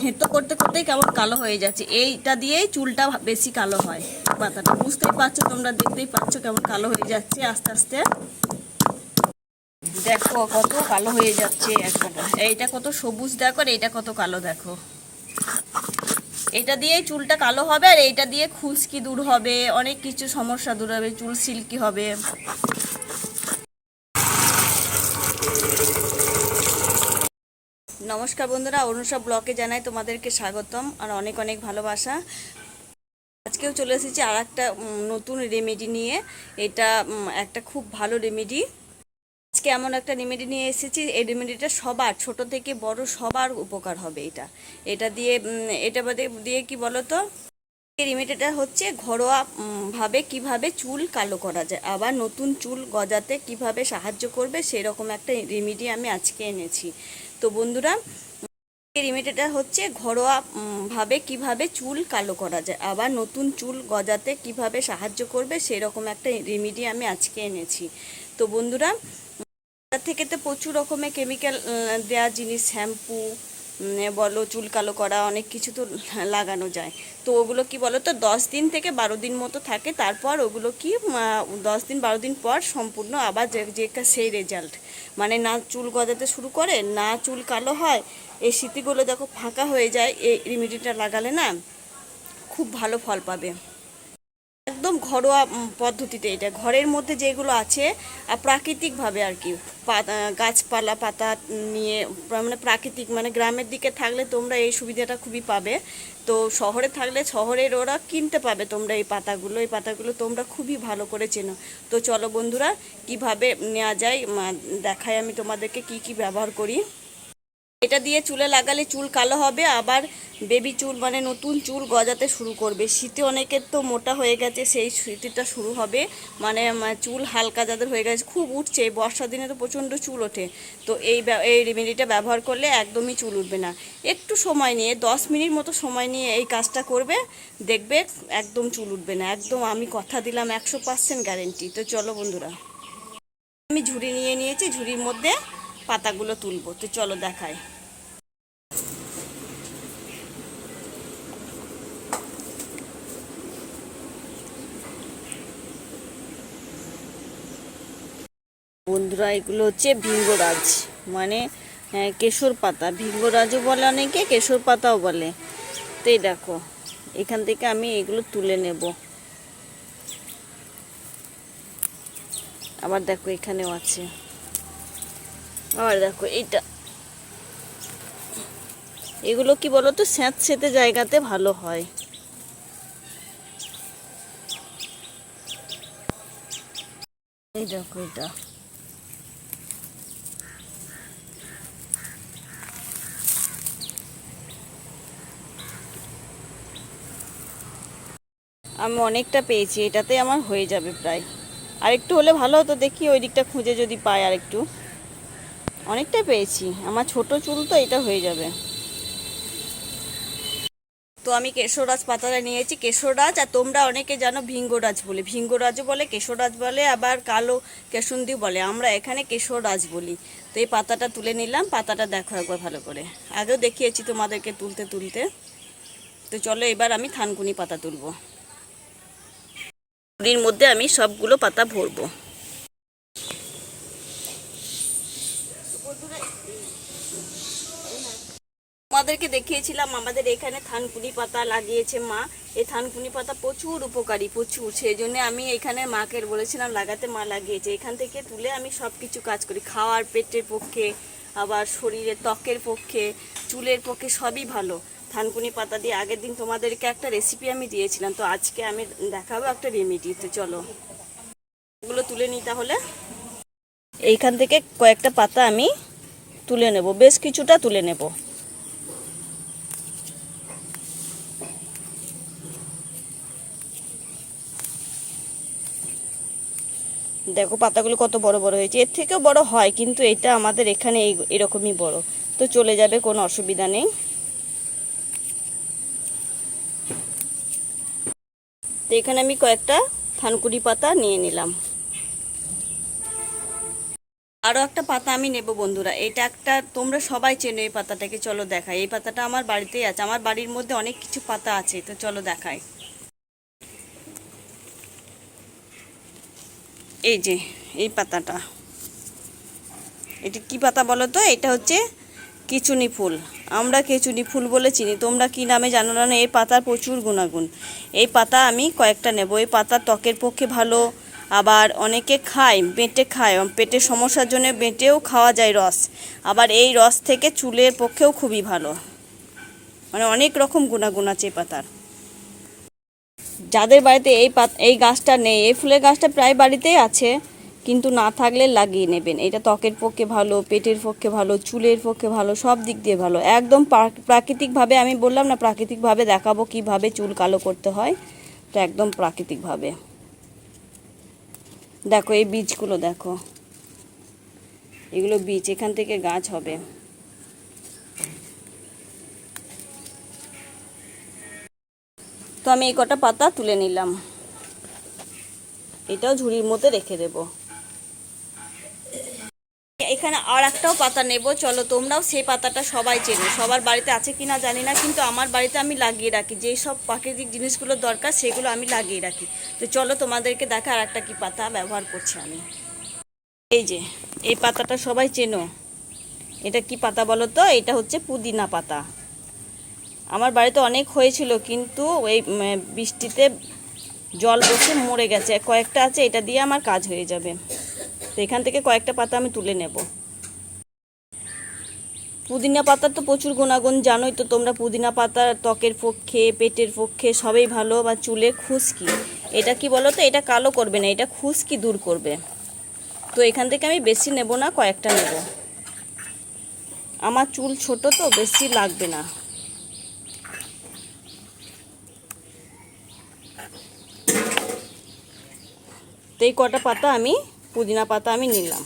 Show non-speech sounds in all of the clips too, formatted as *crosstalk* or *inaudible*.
থেঁতো করতে করতেই কেমন কালো হয়ে যাচ্ছে। এইটা দিয়েই চুলটা বেশি কালো হয় পাতাটা বুঝতেই পারছ তোমরা, দেখতেই পাচ্ছ কেমন কালো হয়ে যাচ্ছে আস্তে আস্তে। দেখো কত কালো হয়ে যাচ্ছে একবারে। এইটা কত সবুজ দেখো আর এইটা কত কালো দেখো। এটা দিয়ে চুলটা কালো হবে আর এইটা দিয়ে খুশকি দূর হবে, অনেক কিছু সমস্যা দূর হবে, চুল সিল্কি হবে। নমস্কার বন্ধুরা অনুষা ব্লকে জানাই তোমাদেরকে স্বাগতম আর অনেক অনেক ভালোবাসা। আজকেও চলে এসেছি আর একটা নতুন রেমেডি নিয়ে। এটা একটা খুব ভালো রেমেডি আজকে এমন একটা রেমেডি নিয়ে এসেছি এই রেমেডিটা সবার ছোট থেকে বড় সবার উপকার হবে এটা। এটা দিয়ে এটা দিয়ে কি বলো তো এই রেমেডিটা হচ্ছে ঘরোয়া উম, ভাবে কীভাবে চুল কালো করা যায়। আবার নতুন চুল গজাতে কীভাবে সাহায্য করবে সেরকম একটা রেমেডি আমি আজকে এনেছি। তো বন্ধুরা রেমেডিটা হচ্ছে ঘরোয়াভাবে কীভাবে চুল কালো করা যায়, আবার নতুন চুল গজাতে কীভাবে সাহায্য করবে সেরকম একটা রেমেডি আমি আজকে এনেছি। তো বন্ধুরা থেকে তো প্রচুর রকমের কেমিক্যাল দেওয়া জিনিস শ্যাম্পু বলো, চুল কালো করা, অনেক কিছু তো লাগানো যায়। তো ওগুলো কি বলো তো, দশ দিন থেকে বারো দিন মতো থাকে, তারপর ওগুলো কি দশ দিন, বারো দিন পর সম্পূর্ণ আবার যে যে সেই রেজাল্ট মানে না চুল গজাতে শুরু করে, না চুল কালো হয়, এই স্মৃতিগুলো দেখো ফাঁকা হয়ে যায়, এই রেমেডিটা লাগালে না খুব ভালো ফল পাবে। একদম ঘরোয়া পদ্ধতিতে এটা। ঘরের মধ্যে যেগুলো আছে প্রাকৃতিকভাবে আর কি। গাছপালা, পাতা নিয়ে মানে প্রাকৃতিক মানে গ্রামের দিকে থাকলে তোমরা এই সুবিধাটা খুবই পাবে। তো শহরে থাকলে শহরের ওরা কিনতে পাবে তোমরা এই পাতাগুলো। এই পাতাগুলো তোমরা খুবই ভালো করে চেনো। তো চলো বন্ধুরা, কীভাবে নেওয়া যায় দেখাই আমি তোমাদেরকে কি কি ব্যবহার করি। এটা দিয়ে চুলে লাগালে চুল কালো হবে, আবার বেবি চুল মানে নতুন চুল গজাতে শুরু করবে। শীতে অনেকের তো মোটা হয়ে গেছে, সেই শীতটা শুরু হবে। মানে চুল হালকা যাদের হয়ে গেছে, খুব উঠছে, এই বর্ষার দিনে তো প্রচণ্ড চুল ওঠে। তো এই এই রেমেডিটা ব্যবহার করলে একদমই চুল উঠবে না। একটু সময় নিয়ে, দশ মিনিট মতো সময় নিয়ে এই কাজটা করবে, দেখবে একদম চুল উঠবে না। একদম আমি কথা দিলাম একশো পার্সেন্ট গ্যারেন্টি তো চলো বন্ধুরা। আমি ঝুড়ি নিয়ে নিয়েছি, ঝুড়ির মধ্যে পাতাগুলো তুলবো তো চলো দেখাই। বন্ধুরা এগুলো হচ্ছে ভিঙ্গরাজ মানে আহ, কেশর পাতা। ভিঙ্গরাজও বলে অনেকে কেশর পাতাও বলে। তো এই দেখো এখান থেকে আমি এগুলো তুলে নেব। আবার দেখো এখানেও আছে। আবার দেখো এইটা। এগুলো কি বলো তো স্যাঁত সেতে জায়গাতে ভালো হয়। এই দেখো এটা। আমি অনেকটা পেয়েছি, এটাতে আমার হয়ে যাবে প্রায়। আর একটু হলে ভালো হতো, দেখি ওই দিকটা খুঁজে যদি পাই আর একটু অনেকটাই পেয়েছি। আমার ছোট চুল তো এটা হয়ে যাবে। তো আমি কেশরাজ পাতাটা নিয়েছি কেশরাজ আর তোমরা অনেকে জানো ভিঙ্গরাজ বলে। ভিঙ্গরাজও বলে কেশরাজ বলে, আবার কালো কেশুন্দি বলে। আমরা এখানে কেশরাজ বলি। তো এই পাতাটা তুলে নিলাম। পাতাটা দেখো একবার ভালো করে। আগেও দেখিয়েছি তোমাদেরকে তুলতে তুলতে। তো চলো এবার আমি থানকুনি পাতা তুলবো। ঝুড়ির মধ্যে আমি সবগুলো পাতা ভরবো। আমাদেরকে দেখিয়েছিলাম, আমাদের এখানে থানকুনি পাতা লাগিয়েছে মা। এই থানকুনি পাতা প্রচুর উপকারী, প্রচুর। সেই জন্য আমি এখানে মাকে বলেছিলাম, লাগাতে মা লাগিয়েছে। এখান থেকে তুলে আমি সব কিছু কাজ করি। খাওয়ার পেটের পক্ষে, আবার শরীরের ত্বকের পক্ষে, চুলের পক্ষে সবই ভালো। থানকুনি পাতা দিয়ে আগের দিন তোমাদেরকে একটা রেসিপি আমি দিয়েছিলাম। তো আজকে আমি দেখাবো একটা রেমেডি তো চলো, এগুলো তুলে নিই তাহলে। এইখান থেকে কয়েকটা পাতা আমি তুলে নেব। বেশ কিছুটা তুলে নেব। দেখো, পাতাগুলো কত বড় বড় হয়েছে। এর থেকেও বড় হয়, কিন্তু এটা আমাদের এখানে এরকমই বড়। তো চলে যাবে, কোনো অসুবিধা নেই। তো এখানে আমি কয়েকটা থানকুড়ি পাতা নিয়ে নিলাম। আরও একটা পাতা আমি নেব, বন্ধুরা। এটা একটা, তোমরা সবাই চেনো এই পাতাটাকে, চলো দেখাই। এই পাতাটা আমার বাড়িতেই আছে। আমার বাড়ির মধ্যে অনেক কিছু পাতা আছে, তো চলো দেখাই। এই যে, এই পাতাটা। এটা কি পাতা বলো তো? এটা হচ্ছে কিচুনি ফুল। আমরা কেচুনি ফুল বলে চিনি। তোমরা কি নামে জানো না? এই পাতার প্রচুর গুণাগুণ। এই পাতা আমি কয়েকটা নেব। এই পাতা ত্বকের পক্ষে ভালো। আবার অনেকে খায়, বেঁটে খায়। পেটের সমস্যার জন্য বেঁটেও খাওয়া যায় রস। আবার এই রস থেকে চুলের পক্ষেও খুবই ভালো। মানে অনেক রকম গুণাগুণ আছে এই পাতার। যাদের বাড়িতে এই পাত, এই গাছটা নেই, এই ফুলের গাছটা প্রায় বাড়িতেই আছে, কিন্তু না থাকলে লাগিয়ে নেবেন। এটা ত্বকের পক্ষে ভালো, পেটের পক্ষে ভালো, চুলের পক্ষে ভালো, সব দিক দিয়ে ভালো। একদম প্রাকৃতিকভাবে আমি বললাম না, প্রাকৃতিকভাবে দেখাবো কীভাবে চুল কালো করতে হয় তো একদম প্রাকৃতিকভাবে। দেখো এই বীজগুলো, দেখো। এগুলো বীজ, এখান থেকে গাছ হবে। তো আমি এই কটা পাতা তুলে নিলাম। এটাও ঝুড়ির মধ্যে রেখে দেব। এখানে আর একটাও পাতা নেব। চলো তোমরাও সেই পাতাটা সবাই চেনো। সবার বাড়িতে আছে কি না জানি না, কিন্তু আমার বাড়িতে আমি লাগিয়ে রাখি। যেই সব প্রাকৃতিক জিনিসগুলো দরকার, সেগুলো আমি লাগিয়ে রাখি। তো চলো তোমাদেরকে দেখা আর একটা কি পাতা ব্যবহার করছি আমি। এই যে, এই পাতাটা সবাই চেনো। এটা কি পাতা বলো তো? এটা হচ্ছে পুদিনা পাতা। আমার বাড়িতে অনেক হয়েছিল, কিন্তু এই বৃষ্টিতে জল বসে মরে গেছে। কয়েকটা আছে, এটা দিয়ে আমার কাজ হয়ে যাবে। তো এখান থেকে কয়েকটা পাতা আমি তুলে নেব। পুদিনা পাতার তো প্রচুর গুণাগুণ, জানোই তো তোমরা পুদিনা পাতা ত্বকের পক্ষে, পেটের পক্ষে সবই ভালো, বা চুলে খুশকি। এটা কি বলো তো? এটা কালো করবে না, এটা খুশকি দূর করবে। তো এখান থেকে আমি বেশি নেব না, কয়েকটা নেব। আমার চুল ছোট তো, বেশি লাগবে না। তো এই কটা পাতা আমি, পুদিনা পাতা আমি নিলাম।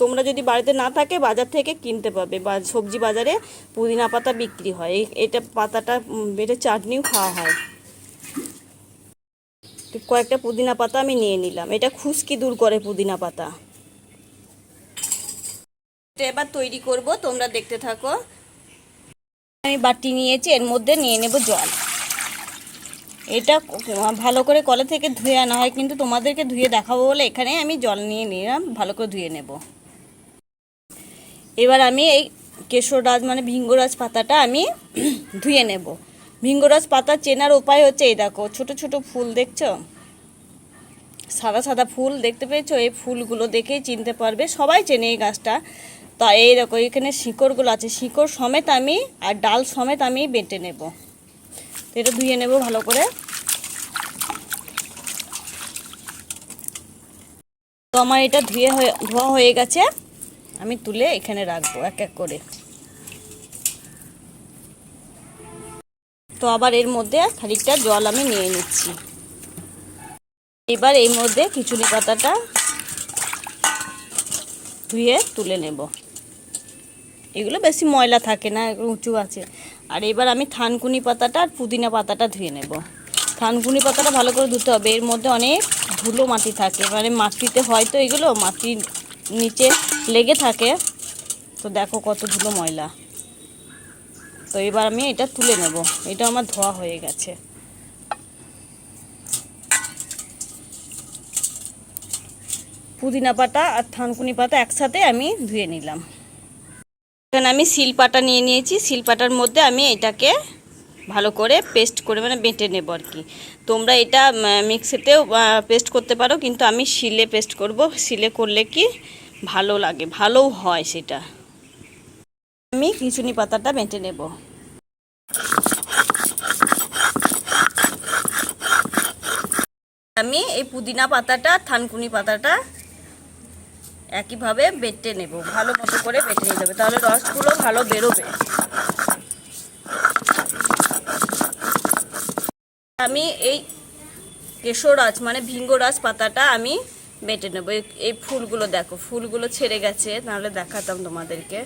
তোমরা যদি বাড়িতে না থাকে, বাজার থেকে কিনতে পাবে বা সবজি বাজারে পুদিনা পাতা বিক্রি হয়। এই, এটা পাতাটা বেটে চাটনিও খাওয়া হয়। তো কয়েকটা পুদিনা পাতা আমি নিয়ে নিলাম। এটা খুশকি দূর করে পুদিনা পাতা। এবার তৈরি করব, তোমরা দেখতে থাকো। আমি বাটি নিয়েছি, এর মধ্যে নিয়ে নেব জল। এটা ভালো করে কলে থেকে ধুয়ে আনা হয়, কিন্তু তোমাদেরকে ধুয়ে দেখাবো বলে এখানে আমি জল নিয়ে নিলাম, ভালো করে ধুয়ে নেব। এবার আমি এই কেশররাজ মানে ভিঙ্গরাজ পাতাটা আমি *clears throat* ধুয়ে নেব। ভিঙ্গরাজ পাতা চেনার উপায় হচ্ছে এই দেখো, ছোট ছোট ফুল দেখছ? সাদা সাদা ফুল দেখতে পেয়েছ? এই ফুলগুলো দেখেই চিনতে পারবে, সবাই চেনে এই গাছটা। তা এই দেখো, এখানে শিকড়গুলো আছে, শিকড় সমেত আমি আর ডাল সমেত আমি বেটে নেব। তো এটা ধুয়ে নেব ভালো করে। তো আমার এটা ধুয়ে হয়ে, ধোয়া হয়ে গেছে। আমি তুলে এখানে রাখব এক এক করে। তো আবার এর মধ্যে খানিকটা জল আমি নিয়ে নিচ্ছি। এবার এর মধ্যে খিচুড়ি পাতাটা ধুয়ে তুলে নেব। এগুলো বেশি ময়লা থাকে না উঁচু আছে। আর এবার আমি থানকুনি পাতাটা আর পুদিনা পাতাটা ধুয়ে নেব। থানকুনি পাতাটা ভালো করে ধুতে হবে। এর মধ্যে অনেক ধুলো মাটি থাকে। মানে মাটিতে হয়তো এগুলো মাটির নিচে লেগে থাকে। তো দেখো কত ধুলো ময়লা। তো এবার আমি এটা তুলে নেব। এটা আমার ধোয়া হয়ে গেছে। পুদিনা পাতা আর থানকুনি পাতা একসাথে আমি ধুয়ে নিলাম। এখানে আমি শিলপাটা নিয়ে নিয়েছি। শিলপাটার মধ্যে আমি এটাকে ভালো করে পেস্ট করে মানে বেটে নেব আর কি। তোমরা এটা মিক্সিতেও পেস্ট করতে পারো, কিন্তু আমি শিলে পেস্ট করব। শিলে করলে কি ভালো লাগে, ভালোও হয় সেটা। আমি খিচুনি পাতাটা বেটে নেব। আমি এই পুদিনা পাতাটা, থানকুনি পাতাটা একইভাবে বেটে নেব, ভালো মতো করে বেটে নিতে হবে, তাহলে রসগুলো ভালো বেরোবে। আমি এই কেশরাজ মানে ভিঙ্গরাজ পাতাটা আমি বেটে নেব। এই- ফুলগুলো দেখো, ফুলগুলো ছেড়ে গেছে, নাহলে দেখাতাম তোমাদেরকে।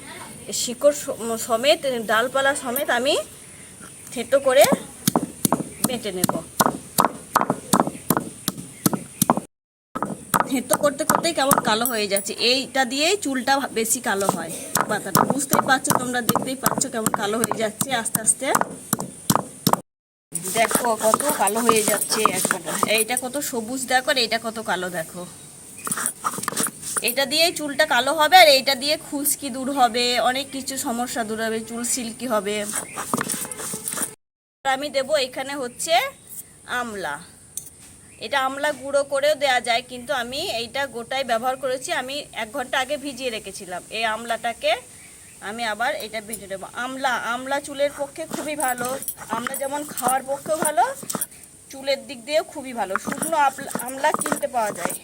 শিকড় সমেত, ডালপালা সমেত আমি থেতো করে বেটে নেব। থেতো করতে করতে পাতাতে কেমন কালো হয়ে যাচ্ছে। এইটা দিয়েই চুলটা বেশি কালো হয়। পাতাটা বুঝতেই পারছ তোমরা, দেখতেই পাচ্ছ কেমন কালো হয়ে যাচ্ছে আস্তে আস্তে। দেখো কত কালো হয়ে যাচ্ছে একবারে এইটা কত সবুজ দেখো আর এইটা কত কালো দেখো। এটা দিয়ে চুলটা কালো হবে আর এইটা দিয়ে খুশকি দূর হবে, অনেক কিছু সমস্যা দূর হবে, চুল সিল্কি হবে। আমি দেব এখানে হচ্ছে আমলা। এটা আমলা গুঁড়ো করেও দেওয়া যায়, কিন্তু আমি এইটা গোটাই ব্যবহার করেছি। আমি এক ঘণ্টা আগে ভিজিয়ে রেখেছিলাম এই আমলাটাকে। আমি আবার এটা ভিজিয়ে দেবো। আমলা আমলা চুলের পক্ষে খুবই ভালো। আমলা যেমন খাওয়ার পক্ষেও ভালো, চুলের দিক দিয়েও খুবই ভালো। শুকনো আমলা কিনতে পাওয়া যায়।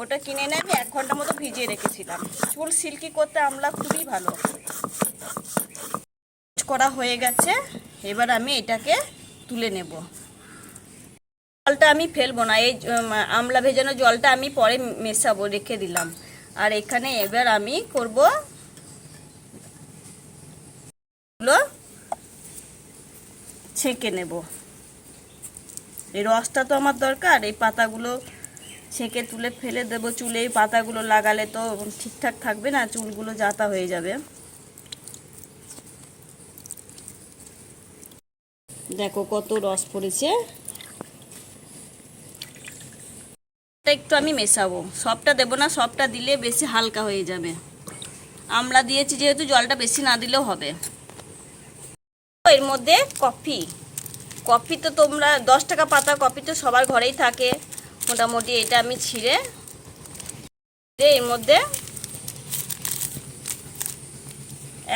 ওটা কিনে এনে আমি এক ঘণ্টা মতো ভিজিয়ে রেখেছিলাম। চুল সিল্কি করতে আমলা খুবই ভালো। করা হয়ে গেছে। এবার আমি এটাকে তুলে নেব। জলটা আমি ফেলব না, এই আমলা ভেজানো জলটা আমি পরে মেশাবো, রেখে দিলাম। আর এখানে এবার আমি করব ছেঁকে নেব। এই রসটা তো আমার দরকার, এই পাতাগুলো ছেঁকে তুলে ফেলে দেবো চুলে, এই পাতাগুলো লাগালে তো ঠিকঠাক থাকবে না, চুলগুলো জাতা হয়ে যাবে। দেখো কত রস পড়েছে এটা একটু আমি মেশাবো। সবটা দেবো না, সবটা দিলে বেশি হালকা হয়ে যাবে। আমলা দিয়েছি যেহেতু জলটা বেশি না দিলেও হবে। এর মধ্যে কফি। কফি তো তোমরা, দশ টাকা পাতা কফি তো সবার ঘরেই থাকে। মোটামুটি এটা আমি ছিঁড়ে এর মধ্যে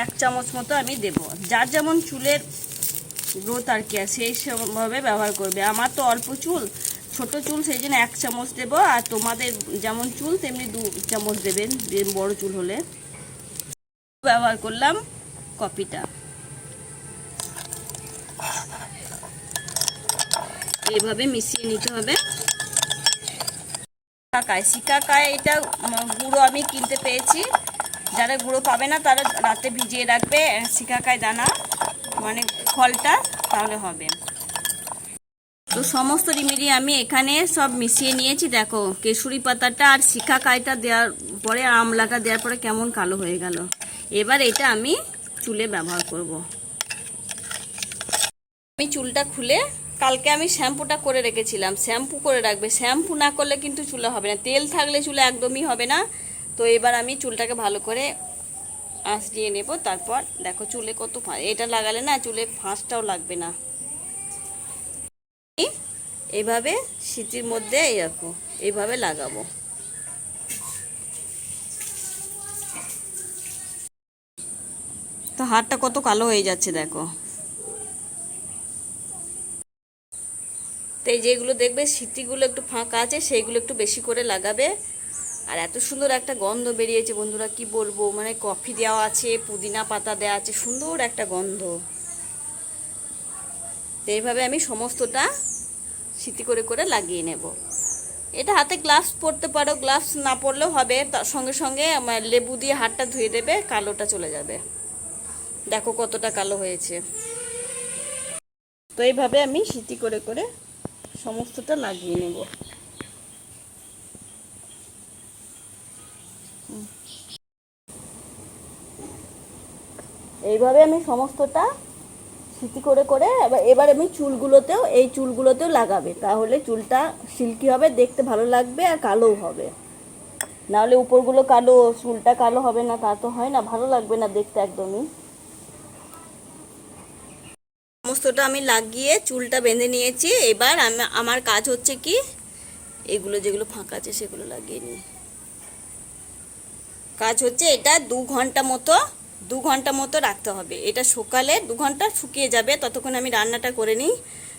এক চামচ মতো আমি দেব। যার যেমন চুলের গ্রোথ আর কি সেই ভাবে ব্যবহার করবে। আমার তো অল্প চুল ছোট চুল, সেই জন্য এক চামচ দেবো। আর তোমাদের যেমন চুল, তেমনি দু চামচ দেবেন বড় চুল হলে। ব্যবহার করলাম কপিটা। এভাবে মিশিয়ে নিতে হবে। শিকাকায় শিকাকায় এটা গুঁড়ো আমি কিনতে পেয়েছি। যারা গুঁড়ো পাবে না, তারা রাতে ভিজিয়ে রাখবে, শিকাকায় দানা মানে ফলটা, তাহলে হবে। তো সমস্ত রিমেডি আমি এখানে সব মিশিয়ে নিয়েছি। দেখো, কেশুরি পাতাটা আর শিকাকাইটা দেওয়ার পরে আমলাটা দেওয়ার পরে কেমন কালো হয়ে গেল। এবার এটা আমি চুলে ব্যবহার করব। আমি চুলটা খুলে কালকে আমি শ্যাম্পুটা করে রেখেছিলাম। শ্যাম্পু করে রাখবে। শ্যাম্পু না করলে কিন্তু চুলে হবে না। তেল থাকলে চুলে একদমই হবে না। তো এবার আমি চুলটাকে ভালো করে আঁচ দিয়ে নেব। তারপর দেখো চুলে কত এটা লাগালে না চুলে ফাঁসটাও লাগবে না। এইভাবে শীতের মধ্যে দেখো এইভাবে লাগাবো। তো হাতটা কত কালো হয়ে যাচ্ছে দেখো। তো এই যেগুলো দেখবে, সিটিগুলো একটু ফাঁকা আছে, সেইগুলো একটু বেশি করে লাগাবে। আর এত সুন্দর একটা গন্ধ বেরিয়েছে বন্ধুরা, কি বলব? মানে কফি দেওয়া আছে, পুদিনা পাতা দেওয়া আছে, সুন্দর একটা গন্ধ। তো এইভাবে আমি সমস্তটা সিটি করে করে লাগিয়ে নেব। এটা হাতে গ্লাভস পরতে পারো গ্লাভস না পরলেও হবে। তার সঙ্গে সঙ্গে আমার লেবু দিয়ে হাতটা ধুয়ে দেবে, কালোটা চলে যাবে। দেখো কতটা কালো হয়েছে। তো এইভাবে আমি সিটি করে করে সমস্তটা লাগিয়ে নেব। এইভাবে আমি সমস্তটা সিটি করে করে এবার আমি চুলগুলোতেও এই চুলগুলোতেও লাগাবে। তাহলে চুলটা সিল্কি হবে, দেখতে ভালো লাগবে আর কালোও হবে। নাহলে উপরগুলো কালো, চুলটা কালো হবে না, তা তো হয় না, ভালো লাগবে না দেখতে একদমই। সমস্তটা আমি লাগিয়ে চুলটা বেঁধে নিয়েছি। এবার আমি আমার কাজ হচ্ছে কি, এগুলো যেগুলো ফাঁকা আছে সেগুলো লাগিয়ে নিই। কাজ হচ্ছে এটা দু ঘণ্টা মতো দু ঘণ্টা মতো রাখতে হবে। এটা সকালে দু ঘণ্টা শুকিয়ে যাবে, ততক্ষণ আমি রান্নাটা করে নিই।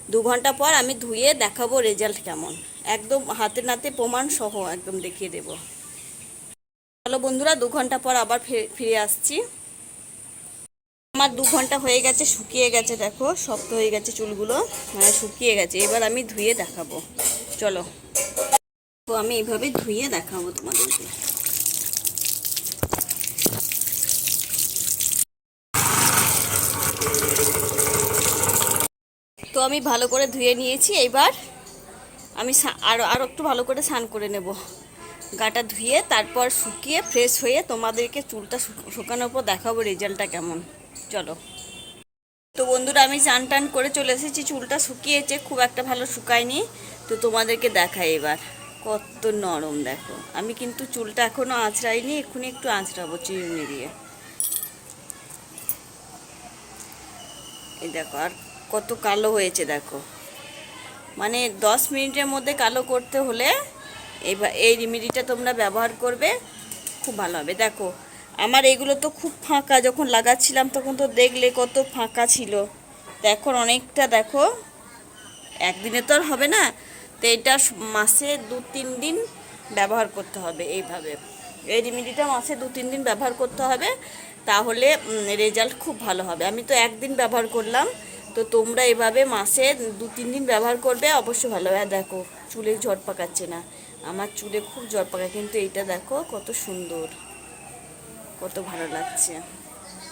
দু ঘণ্টা পর আমি ধুয়ে দেখাবো রেজাল্ট কেমন। একদম হাতে নাতে প্রমাণ সহ একদম দেখিয়ে দেব। চলো বন্ধুরা, দু ঘণ্টা পর আবার ফিরে- আসছি। আমার দু ঘণ্টা হয়ে গেছে, শুকিয়ে গেছে, দেখো, শক্ত হয়ে গেছে চুলগুলো। মানে শুকিয়ে গেছে, এবার আমি ধুয়ে দেখাবো। চলো। আমি এইভাবে ধুয়ে দেখাবো তোমাদেরকে তো আমি ভালো করে ধুয়ে নিয়েছি এবার আমি সা- আরও আরও একটু ভালো করে স্নান করে নেব। গাটা ধুয়ে তারপর শুকিয়ে ফ্রেশ হয়ে তোমাদেরকে চুলটা শুক- শুকানোর পর দেখাবো রেজাল্টটা কেমন। চলো। তো বন্ধুরা, আমি চান টান করে চলে এসেছি, চুলটা শুকিয়েছে, খুব একটা ভালো শুকায়নি। তো তোমাদেরকে দেখাই এবার। কত নরম দেখো। আমি কিন্তু চুলটা এখনও আঁচড়াইনি, এক্ষুনি একটু আঁচড়াবো চিরুনি দিয়ে। এই দেখো, আর কত কালো হয়েছে, দেখো। মানে দশ মিনিটের মধ্যে কালো করতে হলে এবার এই রেমেডিটা তোমরা ব্যবহার করবে, খুব ভালো হবে। দেখো, আমার এগুলো তো খুব ফাঁকা, যখন লাগাচ্ছিলাম তখন তো দেখলে কত ফাঁকা ছিল। তো এখন অনেকটা দেখো, একদিনে তো আর হবে না, তো এটা মাসে দু, তিন দিন ব্যবহার করতে হবে এইভাবে। এই রেমেডিটা মাসে দু, তিন দিন ব্যবহার করতে হবে, তাহলে রেজাল্ট খুব ভালো হবে। আমি তো একদিন ব্যবহার করলাম তো তোমরা এভাবে মাসে দু, তিন দিন ব্যবহার করবে, অবশ্যই ভালো। হবে দেখো, চুলে ঝড় পাকাচ্ছে না। আমার চুলে খুব ঝড় পাকায় কিন্তু এইটা দেখো, কত সুন্দর। কত ভালো লাগছে।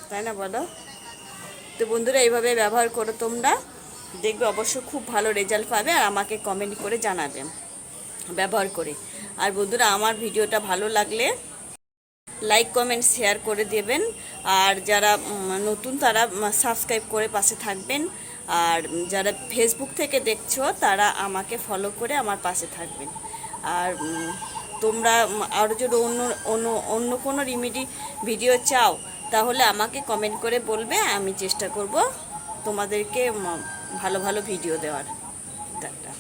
তাই না বলো? তো বন্ধুরা, এইভাবে ব্যবহার করো তোমরা। দেখবে অবশ্যই খুব ভালো রেজাল্ট পাবে আর আমাকে কমেন্ট করে জানাবে, ব্যবহার করে। আর বন্ধুরা, আমার ভিডিওটা ভালো লাগলে লাইক কমেন্ট শেয়ার করে দেবেন। আর যারা নতুন তারা সাবস্ক্রাইব করে পাশে থাকবেন। আর যারা ফেসবুক থেকে দেখছ, তারা আমাকে ফলো করে আমার পাশে থাকবেন। আর তোমরা আরও যদি অন্য অন্য অন্য কোনো রিমেডি ভিডিও চাও, তাহলে আমাকে কমেন্ট করে বলবে, আমি চেষ্টা করব তোমাদেরকে ভালো ভালো ভিডিও দেওয়ার। টাটা।